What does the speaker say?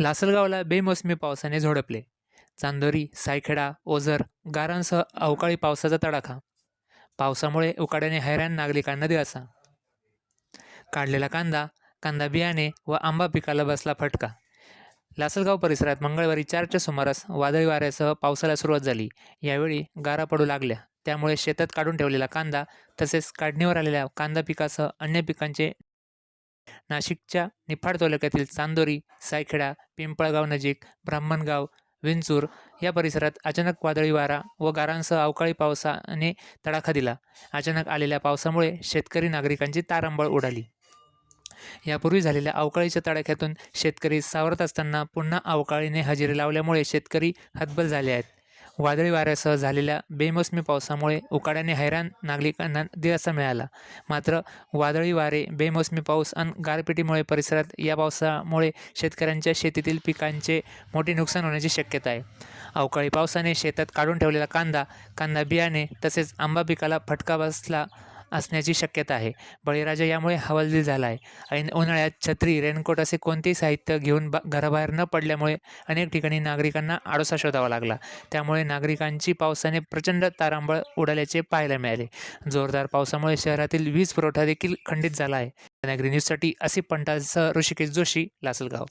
लासलगावला बेमोसमी पावसाने झोडपले. चांदोरी सायखेडा ओझर गारांसह अवकाळी पावसाचा तडाखा. पावसामुळे उकाड्याने हैराण नागरिकांना दिलासा. काढलेला कांदा कांदा बियाणे व आंबा पिकाला बसला फटका. लासलगाव परिसरात मंगळवारी चारच्या सुमारास वादळी वाऱ्यासह पावसाला सुरुवात झाली. यावेळी गारा पडू लागल्या. त्यामुळे शेतात काढून ठेवलेला कांदा तसेच काढणीवर आलेल्या कांदा पिकासह अन्य पिकांचे नाशिकच्या निफाड तालुक्यातील चांदोरी सायखेडा पिंपळगाव नजीक ब्राह्मणगाव विंचूर या परिसरात अचानक वादळी वारा व गारांसह अवकाळी पावसाने तडाखा दिला. अचानक आलेल्या पावसामुळे शेतकरी नागरिकांची तारांबळ उडाली. यापूर्वी झालेल्या अवकाळीच्या तडाख्यातून शेतकरी सावरत असताना पुन्हा अवकाळीने हजेरी लावल्यामुळे शेतकरी हतबल झाले आहेत. वादळी वाऱ्यासह झालेल्या बेमोसमी पावसामुळे उकाड्याने हैराण नागरिकांना दिलासा मिळाला. मात्र वादळी वारे बेमोसमी पाऊस आणि गारपिटीमुळे परिसरात या पावसामुळे शेतकऱ्यांच्या शेतीतील पिकांचे मोठे नुकसान होण्याची शक्यता आहे. अवकाळी पावसाने शेतात काढून ठेवलेला कांदा कांदा बियाणे तसेच आंबा पिकाला फटका बसला असण्याची शक्यता आहे. बळीराजा यामुळे हवालदिल झाला आहे आणि उन्हाळ्यात छत्री रेनकोट असे कोणतेही साहित्य घेऊन बा घराबाहेर न पडल्यामुळे अनेक ठिकाणी नागरिकांना आडोसा शोधावा लागला. त्यामुळे नागरिकांची पावसाने प्रचंड तारांबळ उडाल्याचे पाहायला मिळाले. जोरदार पावसामुळे शहरातील वीज पुरवठा देखील खंडित झाला आहे. रत्नागिरी न्यूजसाठी असिफ पंटासह ऋषिकेश जोशी लासलगाव.